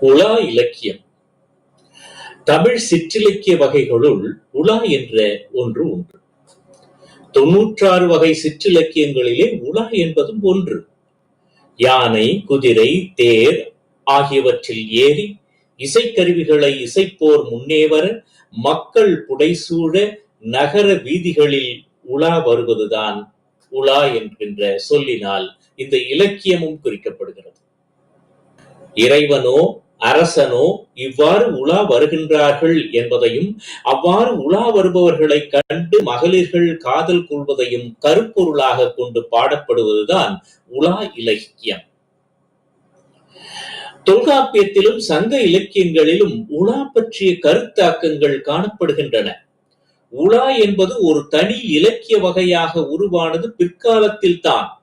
உலா இலக்கியம். தமிழ் சிற்றிலக்கிய வகைகளுள் உலா என்ற ஒன்று உண்டு. தொன்னூற்றாறு வகை சிற்றிலக்கியங்களிலே உலா என்பதும் ஒன்று. யானை குதிரை தேர் ஆகியவற்றில் ஏறி இசைக்கருவிகளை இசைப்போர் முன்னேவர மக்கள் புடைசூழ நகர வீதிகளில் உலா வருவதுதான் உலா என்கின்ற சொல்லினால் இந்த இலக்கியமும் குறிக்கப்படுகிறது. இறைவனோ அரசனோ இவ்வாறு உலா வருகின்றார்கள் என்பதையும் அவ்வாறு உலா வருபவர்களை கண்டு மகளிர்கள் காதல் கொள்வதையும் கருப்பொருளாக கொண்டு பாடப்படுவதுதான் உலா இலக்கியம். தொல்காப்பியத்திலும் சங்க இலக்கியங்களிலும் உலா பற்றிய கருத்தாக்கங்கள் காணப்படுகின்றன. உலா என்பது ஒரு தனி இலக்கிய வகையாக உருவானது பிற்காலத்தில் தான்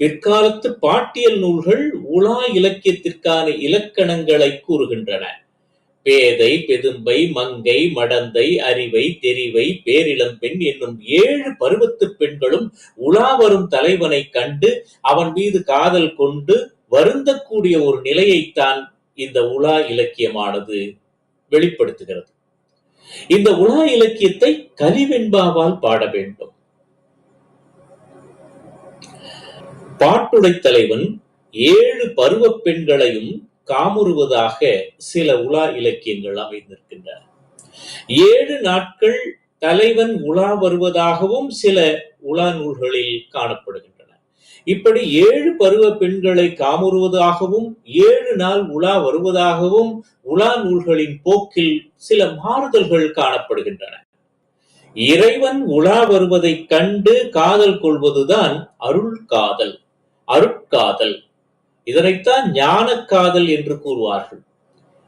பிற்காலத்து பாட்டியல் நூல்கள் உலா இலக்கியத்திற்கான இலக்கணங்களை கூறுகின்றன. பேதை பெதும்பை மங்கை மடந்தை அறிவை தெரிவை பேரிளம்பெண் என்னும் ஏழு பருவத்து பெண்களும் உலா வரும் தலைவனை கண்டு அவன் மீது காதல் கொண்டு வருந்தக்கூடிய ஒரு நிலையைத்தான் இந்த உலா இலக்கியமானது வெளிப்படுத்துகிறது. இந்த உலா இலக்கியத்தை கலிவெண்பாவால் பாட வேண்டும். பாட்டுடை தலைவன் ஏழு பருவ பெண்களையும் காமுறுவதாக சில உலா இலக்கியங்கள் அமைந்திருக்கின்றன. ஏழு நாட்கள் தலைவன் உலா வருவதாகவும் சில உலா நூல்களில் காணப்படுகின்றன. இப்படி ஏழு பருவ பெண்களை காமுறுவதாகவும் ஏழு நாள் உலா வருவதாகவும் உலா நூல்களின் போக்கில் சில மாறுதல்கள் காணப்படுகின்றன. இறைவன் உலா வருவதைக் கண்டு காதல் கொள்வதுதான் அருள் காதல். அருட்காதல். இதனைத்தான் ஞான காதல் என்று கூறுவார்கள்.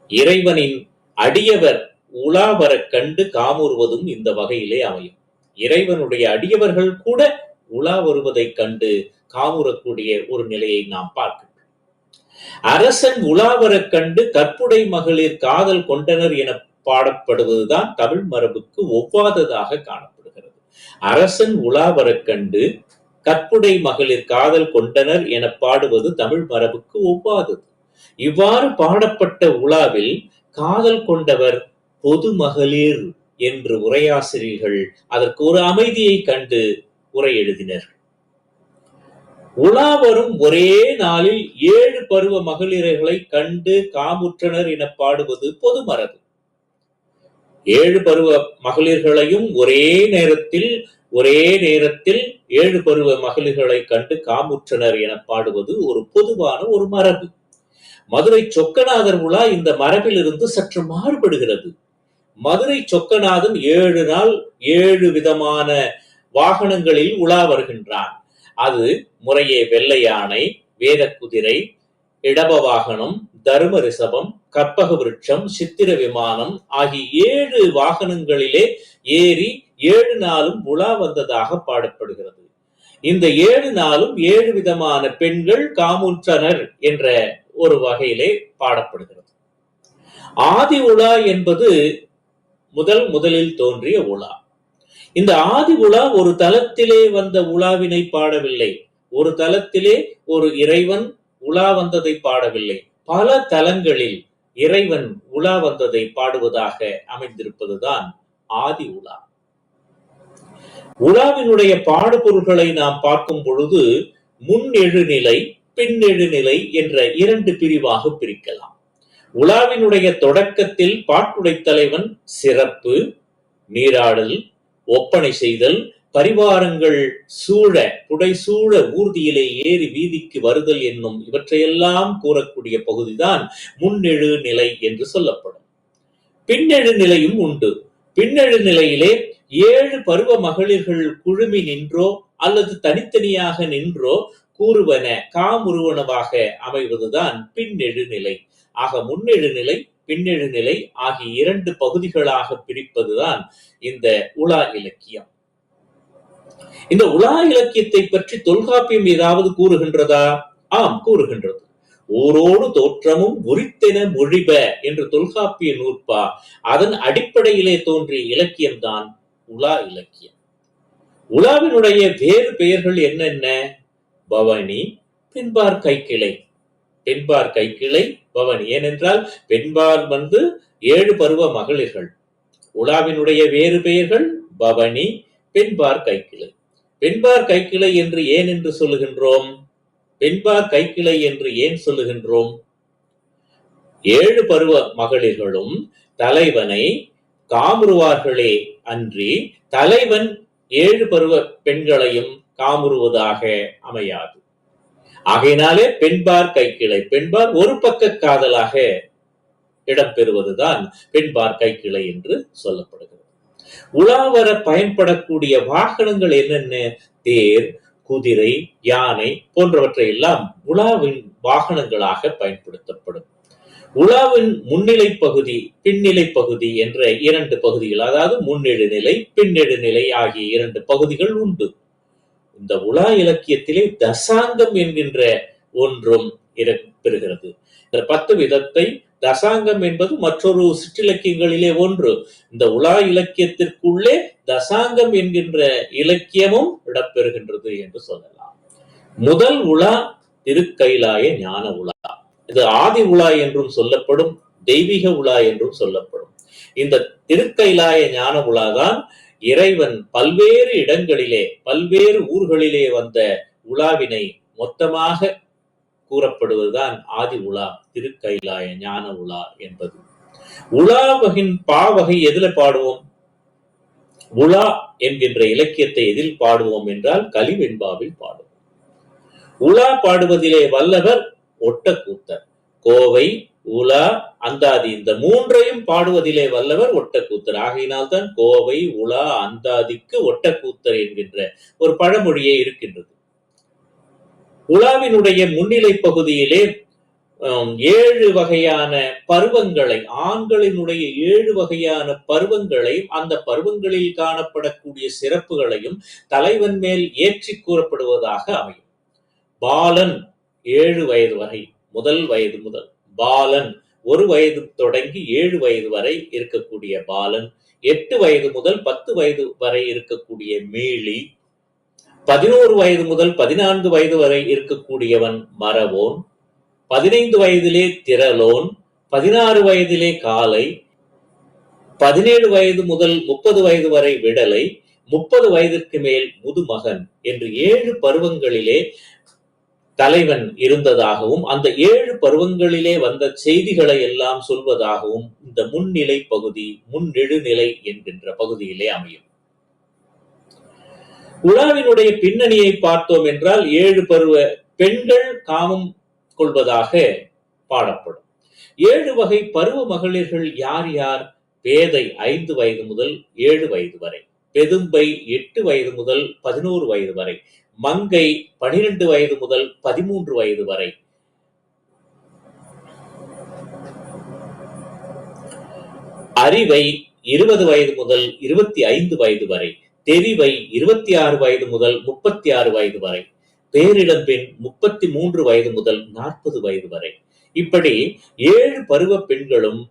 இறைவனின் அடியவர் உலாவரக் கண்டு காமுறுவதும் இந்த வகையிலே அமையும். இறைவனுடைய அடியவர்கள் கூட உலா வருவதைக் கண்டு காமுறக்கூடிய ஒரு நிலையை நாம் பார்க்கின்றோம். அரசன் உலாவரக் கண்டு கற்புடை மகளிர் காதல் கொண்டனர் என பாடப்படுவதுதான் தமிழ் மரபுக்கு ஒவ்வாததாக காணப்படுகிறது. அரசன் உலாவரக் கண்டு கற்புடை மகளிர் காதல் கொண்டனர் என பாடுவது தமிழ் மரபுக்கு ஒவ்வாதது இவ்வாறு பாடப்பட்ட உலாவில் காதல் கொண்டவர் பொது மகளிர் என்று உரையாசிரியர்கள் அதற்கு ஒரு அமைதியை கண்டு உரை எழுதினர் உலா வரும் ஒரே நாளில் ஏழு பருவ மகளிர்களை கண்டு காமுற்றனர் என பாடுவது பொது மரபு. ஏழு பருவ மகளிர்களையும் ஒரே நேரத்தில் ஒரே நேரத்தில் ஏழு பருவ மகளிர்களை கண்டு காமுற்றனர் என பாடுவது ஒரு பொதுவான ஒரு மரபு. மதுரை சொக்கநாதர் உலா இந்த மரபிலிருந்து சற்று மாறுபடுகிறது. மதுரை சொக்கநாதன் ஏழு நாள் ஏழு விதமான வாகனங்களில் உலா வருகின்றான். அது முறையே வெள்ளை யானை வேத குதிரை இடப வாகனம் தரும ரிஷபம் கற்பக விருட்சம் சித்திர விமானம் ஆகிய ஏழு வாகனங்களிலே ஏறி ஏழு நாளும் உலா வந்ததாக பாடப்படுகிறது. இந்த ஏழு நாளும் ஏழு விதமான பெண்கள் காமுற்றனர் என்ற ஒரு வகையிலே பாடப்படுகிறது. ஆதி உலா என்பது முதல் முதலில் தோன்றிய உலா. இந்த ஆதி உலா ஒரு தலத்திலே வந்த உலாவினை பாடவில்லை. ஒரு தலத்திலே ஒரு இறைவன் உலா வந்ததை பாடவில்லை. பல தலங்களில் இறைவன் உலா வந்ததை பாடுவதாக அமைந்திருப்பதுதான் ஆதி உலா. உலாவினுடைய பாடுபொருள்களை நாம் பார்க்கும் பொழுது முன் எழுநிலை பின் எழுநிலை என்ற இரண்டு பிரிவாக பிரிக்கலாம். உலாவினுடைய தொடக்கத்தில் பாட்டுடை தலைவன் சிறப்பு நீராடல் ஒப்பனை செய்தல் பரிவாரங்கள் சூழ புடைசூழ ஊர்தியிலே ஏறி வீதிக்கு வருதல் என்னும் இவற்றையெல்லாம் கூறக்கூடிய பகுதிதான் முன்னெழு நிலை என்று சொல்லப்படும். பின்னெழு நிலையும் உண்டு. பின்னெழுநிலையிலே ஏழு பருவ மகளிர்கள் குழுமி நின்றோ அல்லது தனித்தனியாக நின்றோ கூறுவன காமுருவனவாக அமைவதுதான் பின்னெழு நிலை. ஆக முன்னெழு நிலை பின்னெழு நிலை ஆகிய இரண்டு பகுதிகளாக பிரிப்பதுதான் இந்த உலா இலக்கியம். இந்த உலா இலக்கியத்தை பற்றி தொல்காப்பியம் ஏதாவது கூறுகின்றதா? ஆம் கூறுகின்றது. ஓரோடு தோற்றமும் உரித்தென மொழிப என்று தொல்காப்பிய நூற்பா அதன் அடிப்படையிலே தோன்றிய இலக்கியம்தான் உலா இலக்கியம். உலாவினுடைய வேறு பெயர்கள் என்னென்ன? பவனி பின்பார் கைக்கிளை. பெண்பார் கைக்கிளை பவனி. ஏனென்றால் பெண்பார் வந்து ஏழு பருவ மகளிர்கள். உலாவினுடைய வேறு பெயர்கள் பவனி பெண்பார் கைக்கிளை. பெண்பார் கைக்கிளை என்று ஏன் என்று சொல்லுகின்றோம்? பெண்பார் கைக்கிளை என்று ஏன் சொல்லுகின்றோம்? ஏழு பருவ மகளிர்களும் தலைவனை காமுறுவார்களே அன்றி தலைவன் ஏழு பருவ பெண்களையும் காமுறுவதாக அமையாது. ஆகையினாலே பெண்பார் கைக்கிளை பெண்பார் ஒரு பக்க காதலாக இடம்பெறுவதுதான் பெண்பார் கைக்கிளை என்று சொல்லப்படுகிறது. உலாவர பயன்படக்கூடிய வாகனங்கள் என்னென்ன? தேர் குதிரை யானை போன்றவற்றை எல்லாம் உலாவின் வாகனங்களாக பயன்படுத்தப்படும். உலாவின் முன்னிலை பகுதி பின்னிலை பகுதி என்ற இரண்டு பகுதிகள் அதாவது முன்னெடுநிலை பின்னெடுநிலை ஆகிய இரண்டு பகுதிகள் உண்டு. இந்த உலா இலக்கியத்திலே தசாங்கம் என்கின்ற ஒன்றும் பெறுகிறது. இந்த பத்து விதத்தை தசாங்கம் என்பது மற்றொரு சிற்றிலக்கியங்களிலே ஒன்று. இந்த உலா இலக்கியத்திற்குள்ளே தசாங்கம் என்கின்ற இலக்கியமும் இடம்பெறுகின்றது என்று சொல்லலாம். முதல் உலா திருக்கைலாய ஞான உலா. இது ஆதி உலா என்றும் சொல்லப்படும் தெய்வீக உலா என்றும் சொல்லப்படும். இந்த திருக்கைலாய ஞான உலாதான் இறைவன் பல்வேறு இடங்களிலே பல்வேறு ஊர்களிலே வந்த உலாவினை மொத்தமாக கூறப்படுவதுதான் ஆதி உலா திருக்கைலாய ஞான உலா என்பது. உலா வகின் பாவகை எதுல பாடுவோம்? உலா என்கின்ற இலக்கியத்தை எதில் பாடுவோம் என்றால் கலிவெண்பாவில் பாடுவோம். உலா பாடுவதிலே வல்லவர் ஒட்டக்கூத்தர். கோவை உலா அந்தாதி இந்த மூன்றையும் பாடுவதிலே வல்லவர் ஒட்டக்கூத்தர். ஆகையினால் தான் கோவை உலா அந்தாதிக்கு ஒட்டக்கூத்தர் என்கின்ற ஒரு பழமொழியே இருக்கின்றது. உலாவினுடைய முன்னிலை பகுதியிலே ஏழு வகையான பருவங்களை ஆண்களினுடைய ஏழு வகையான பருவங்களை அந்த பருவங்களில் காணப்படக்கூடிய சிறப்புகளையும் தலைவன் மேல் ஏற்றி கூறப்படுவதாக அமையும். பாலன் ஏழு வயது வரை முதல் வயது முதல் பாலன் ஒரு வயது தொடங்கி ஏழு வயது வரை இருக்கக்கூடிய பாலன் எட்டு வயது முதல் பத்து வயது வரை இருக்கக்கூடிய மீளி பதினோரு வயது முதல் பதினான்கு வயது வரை இருக்கக்கூடியவன் மரவோன் பதினைந்து வயதிலே திரளோன் பதினாறு வயதிலே காலை பதினேழு வயது முதல் முப்பது வயது வரை விடலை முப்பது வயதிற்கு மேல் முதுமகன் என்று ஏழு பருவங்களிலே தலைவன் இருந்ததாகவும் அந்த ஏழு பருவங்களிலே வந்த செய்திகளை எல்லாம் சொல்வதாகவும் இந்த முன்னிலை பகுதி முன்னெழுநிலை என்கின்ற பகுதியிலே அமையும். உலாவினுடைய பின்னணியை பார்த்தோம் என்றால் ஏழு பருவ பெண்கள் காமம் கொள்வதாக பாடப்படும். ஏழு வகை பருவ மகளிர்கள் யார் யார்? பேதை ஐந்து வயது முதல் ஏழு வயது வரை பெதும்பை எட்டு வயது முதல் பதினோரு வயது வரை மங்கை பனிரெண்டு வயது முதல் பதிமூன்று வயது வரை. அறிவை இருபது வயது முதல் இருபத்தி ஐந்து வயது வரை தெரிவை இருபத்தி ஆறு வயது முதல் முப்பத்தி ஆறு வயது வரை பேரிடம்பின் முப்பத்தி மூன்று வயது முதல் நாற்பது வயது வரை. இப்படி ஏழு பருவ பெண்களும்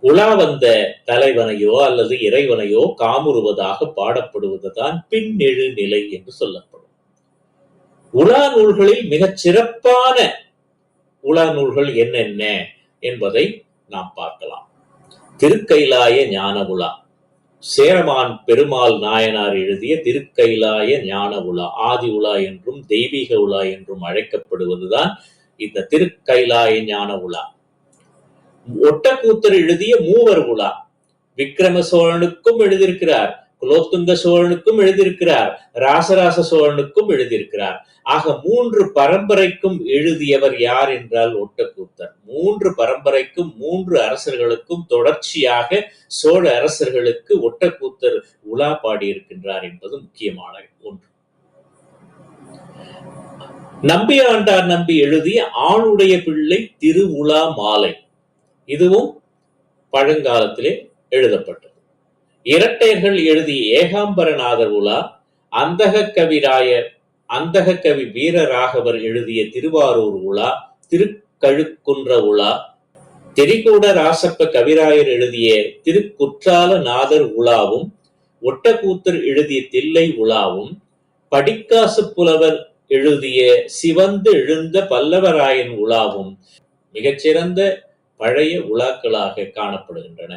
உலா வந்த தலைவனையோ அல்லது இறைவனையோ காமுறுவதாக பாடப்படுவதுதான் பின்னெழு நிலை என்று சொல்லப்படும். உலா நூல்களில் மிகச் சிறப்பான உலா நூல்கள் என்னென்ன என்பதை நாம் பார்க்கலாம். திருக்கைலாய ஞான உலா. சேரமான் பெருமாள் நாயனார் எழுதிய திருக்கைலாய ஞான உலா ஆதி உலா என்றும் தெய்வீக உலா என்றும் அழைக்கப்படுவதுதான் இந்த திருக்கைலாய ஞான உலா. ஒட்டக்கூத்தர் எழுதிய மூவர் உலா விக்ரம சோழனுக்கும் எழுதியிருக்கிறார். குலோத்துங்க சோழனுக்கும் எழுதியிருக்கிறார் ராசராச சோழனுக்கும் எழுதியிருக்கிறார். ஆக மூன்று பரம்பரைக்கும் எழுதியவர் யார் என்றால் ஒட்டக்கூத்தர். மூன்று பரம்பரைக்கும் மூன்று அரசர்களுக்கும் தொடர்ச்சியாக சோழ அரசர்களுக்கு ஒட்டக்கூத்தர் உலா பாடியிருக்கின்றார் என்பது முக்கியமான ஒன்று. நம்பி ஆண்டார் நம்பி எழுதிய ஆணுடைய பிள்ளை திருவுலா மாலை. இதுவும் பழங்காலத்திலே எழுதப்பட்டது. இரட்டையர்கள் எழுதிய ஏகாம்பரநாதர் உலா அந்தக கவிராயர் அந்தக கவி வீரராகவர் எழுதிய திருவாரூர் உலா திருக்கழுக்குன்ற உலா தெரிகூட ராசப்ப கவிராயர் எழுதிய திருக்குற்றால நாதர் உலாவும் ஒட்டக்கூத்தர் எழுதிய தில்லை உலாவும் படிக்காசு புலவர் எழுதிய சிவந்து எழுந்த பல்லவராயன் உலாவும் மிகச்சிறந்த பழைய உலாக்களாக காணப்படுகின்றன.